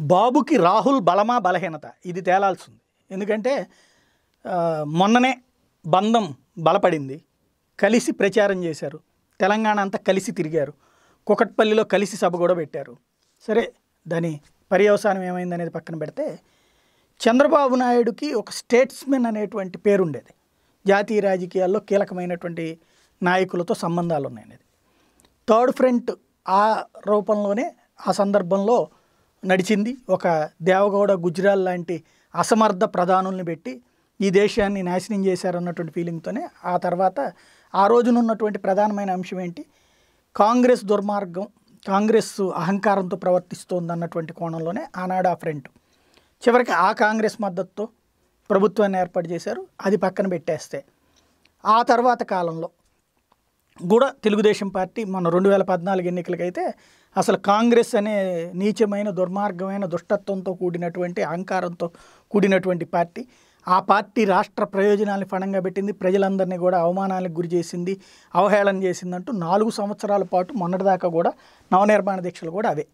బాబుకి రాహుల్ బలమా బలహీనత? ఇది తేలాల్సింది. ఎందుకంటే మొన్ననే బంధం బలపడింది. కలిసి ప్రచారం చేశారు. తెలంగాణ అంతా కలిసి తిరిగారు. కుకట్పల్లిలో కలిసి సభ కూడా పెట్టారు. సరే దాని పర్యవసానం ఏమైందనేది పక్కన పెడితే చంద్రబాబు నాయుడుకి ఒక స్టేట్స్మెన్ అనేటువంటి పేరు ఉండేది జాతీయ రాజకీయాల్లో కీలకమైనటువంటి నాయకులతో సంబంధాలు ఉన్నాయనేది థర్డ్ ఫ్రంట్ ఆ రూపంలోనే ఆ సందర్భంలో నడిచింది. ఒక దేవగౌడ గుజరాల్ లాంటి అసమర్థ ప్రధానుల్ని పెట్టి ఈ దేశాన్ని నాశనం చేశారన్నటువంటి ఫీలింగ్తోనే ఆ తర్వాత ఆ రోజున ఉన్నటువంటి ప్రధానమైన అంశం ఏంటి? కాంగ్రెస్ దుర్మార్గం కాంగ్రెస్ అహంకారంతో ప్రవర్తిస్తోంది అన్నటువంటి కోణంలోనే ఆనాడు ఆ ఫ్రంట్ చివరికి ఆ కాంగ్రెస్ మద్దతుతో ప్రభుత్వాన్ని ఏర్పాటు చేశారు. అది పక్కన పెట్టేస్తే. ఆ తర్వాత కాలంలో కూడా తెలుగుదేశం పార్టీ మన రెండు వేల పద్నాలుగు ఎన్నికలకైతే అసలు కాంగ్రెస్ అనే నీచమైన దుర్మార్గమైన దుష్టత్వంతో కూడినటువంటి అహంకారంతో కూడినటువంటి పార్టీ. ఆ పార్టీ రాష్ట్ర ప్రయోజనాలను ఫణంగా పెట్టింది. ప్రజలందరినీ కూడా అవమానాలకు గురి చేసింది అవహేళన చేసిందంటూ నాలుగు సంవత్సరాల పాటు మొన్నటిదాకా కూడా నవనిర్మాణ దీక్షలు కూడా అవే.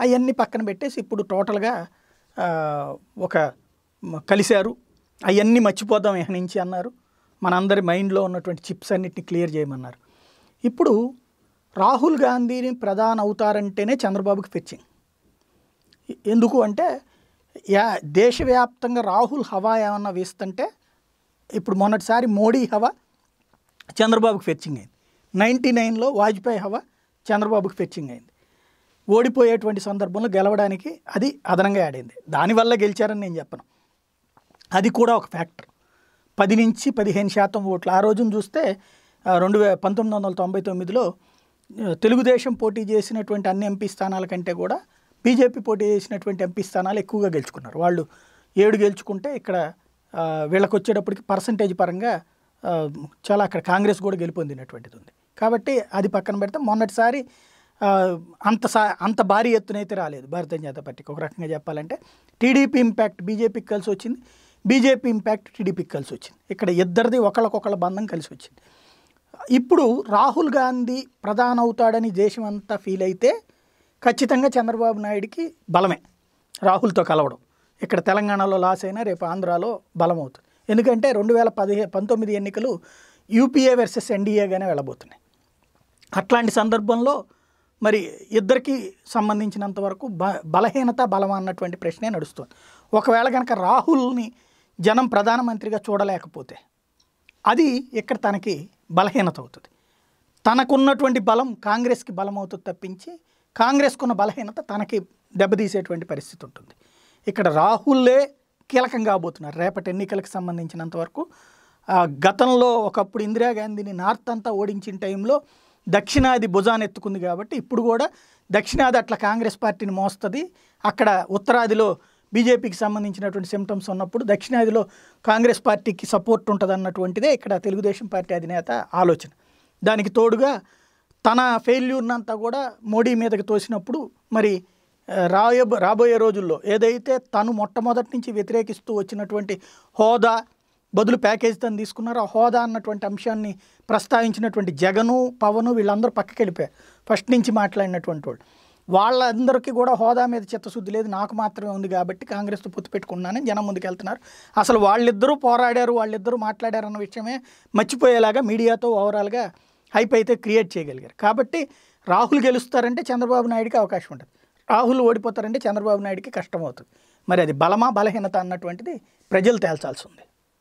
అవన్నీ పక్కన పెట్టేసి ఇప్పుడు టోటల్గా ఒక కలిశారు. అవన్నీ మర్చిపోదాం ఎహనించి నుంచి అన్నారు. మనందరి మైండ్లో ఉన్నటువంటి చిప్స్ అన్నిటిని క్లియర్ చేయమన్నారు. ఇప్పుడు రాహుల్ గాంధీని ప్రధాన అవుతారంటేనే చంద్రబాబుకి ఫెచ్చింగ్ ఎందుకు అంటే యా దేశవ్యాప్తంగా రాహుల్ హవా ఏమన్నా వేస్తుంటే ఇప్పుడు మొన్నటిసారి మోడీ హవా చంద్రబాబుకి ఫెచ్చింగ్ అయింది నైంటీ నైన్లో వాజ్పేయి హవా చంద్రబాబుకి ఫెచ్చింగ్ అయింది ఓడిపోయేటువంటి సందర్భంలో గెలవడానికి అది అదనంగా ఆడింది దానివల్ల గెలిచారని నేను చెప్పను. అది కూడా ఒక ఫ్యాక్టర్. పది నుంచి పదిహేను శాతం ఓట్లు. ఆ రోజున చూస్తే రెండు వే పంతొమ్మిది వందల తొంభై తొమ్మిదిలో తెలుగుదేశం పోటీ చేసినటువంటి అన్ని ఎంపీ స్థానాల కంటే కూడా బీజేపీ పోటీ చేసినటువంటి ఎంపీ స్థానాలు ఎక్కువగా గెలుచుకున్నారు. వాళ్ళు ఏడు గెలుచుకుంటే ఇక్కడ వీళ్ళకి వచ్చేటప్పటికి పర్సంటేజ్ పరంగా చాలా అక్కడ కాంగ్రెస్ కూడా గెలుపొందినటువంటిది ఉంది. కాబట్టి అది పక్కన పెడితే మొన్నటిసారి అంత సా అంత భారీ ఎత్తున అయితే రాలేదు భారతీయ జనతా పార్టీకి. ఒక రకంగా చెప్పాలంటే టీడీపీ ఇంపాక్ట్ బీజేపీకి కలిసి వచ్చింది బీజేపీ ఇంపాక్ట్ టీడీపీకి కలిసి వచ్చింది. ఇక్కడ ఇద్దరిది ఒకళ్ళకొకళ్ళ బంధం కలిసి వచ్చింది. ఇప్పుడు రాహుల్ గాంధీ ప్రధాన అవుతాడని దేశం అంతా ఫీల్ అయితే ఖచ్చితంగా చంద్రబాబు నాయుడికి బలమే. రాహుల్తో కలవడం. ఇక్కడ తెలంగాణలో లాస్ అయినా రేపు ఆంధ్రాలో బలం అవుతుంది ఎందుకంటే రెండు వేల పదిహే పంతొమ్మిది ఎన్నికలు యూపీఏ వర్సెస్ ఎన్డీఏగానే వెళ్ళబోతున్నాయి. అట్లాంటి సందర్భంలో మరి ఇద్దరికి సంబంధించినంత వరకు బ బలహీనత బలం అన్నటువంటి ప్రశ్నే నడుస్తుంది. ఒకవేళ కనుక రాహుల్ని జనం ప్రధానమంత్రిగా చూడలేకపోతే అది ఇక్కడ తనకి బలహీనత అవుతుంది తనకున్నటువంటి బలం కాంగ్రెస్కి బలం అవుతుంది తప్పించి కాంగ్రెస్కున్న బలహీనత తనకి దెబ్బతీసేటువంటి పరిస్థితి ఉంటుంది ఇక్కడ రాహుల్లే కీలకం కాబోతున్నారు. రేపటి ఎన్నికలకు సంబంధించినంత వరకు గతంలో ఒకప్పుడు ఇందిరాగాంధీని నార్త్ అంతా ఓడించిన టైంలో దక్షిణాది భుజాన్ని ఎత్తుకుంది కాబట్టి ఇప్పుడు కూడా దక్షిణాది అట్లా కాంగ్రెస్ పార్టీని మోస్తుంది. అక్కడ ఉత్తరాదిలో బీజేపీకి సంబంధించినటువంటి సిమ్టమ్స్ ఉన్నప్పుడు దక్షిణాదిలో కాంగ్రెస్ పార్టీకి సపోర్ట్ ఉంటుందన్నటువంటిదే ఇక్కడ తెలుగుదేశం పార్టీ అధినేత ఆలోచన. దానికి తోడుగా తన ఫెయిల్యూర్నంతా కూడా మోడీ మీదకి తోసినప్పుడు మరి ఆ, రాబోయే రోజుల్లో ఏదైతే తను మొట్టమొదటి నుంచి వ్యతిరేకిస్తూ వచ్చినటువంటి హోదా బదులు ప్యాకేజ్ తను తీసుకున్నారో హోదా అన్నటువంటి అంశాన్ని ప్రస్తావించినటువంటి జగను పవను వీళ్ళందరూ పక్కకి వెళ్ళిపోయారు ఫస్ట్ నుంచి మాట్లాడినటువంటి వాళ్ళు. వాళ్ళందరికీ కూడా హోదా మీద చిత్తశుద్ధి లేదు. నాకు మాత్రమే ఉంది కాబట్టి కాంగ్రెస్తో పొత్తు పెట్టుకున్నానని జనం ముందుకు వెళ్తున్నారు అసలు వాళ్ళిద్దరూ పోరాడారు వాళ్ళిద్దరూ మాట్లాడారు అన్న విషయమే మర్చిపోయేలాగా మీడియాతో ఓవరాల్గా హైప్ అయితే క్రియేట్ చేయగలిగారు. కాబట్టి రాహుల్ గెలుస్తారంటే చంద్రబాబు నాయుడికి అవకాశం ఉంటుంది. రాహుల్ ఓడిపోతారంటే చంద్రబాబు నాయుడికి కష్టం అవుతుంది. మరి అది బలమా బలహీనత అన్నటువంటిది ప్రజలు తేల్చాల్సి ఉంది.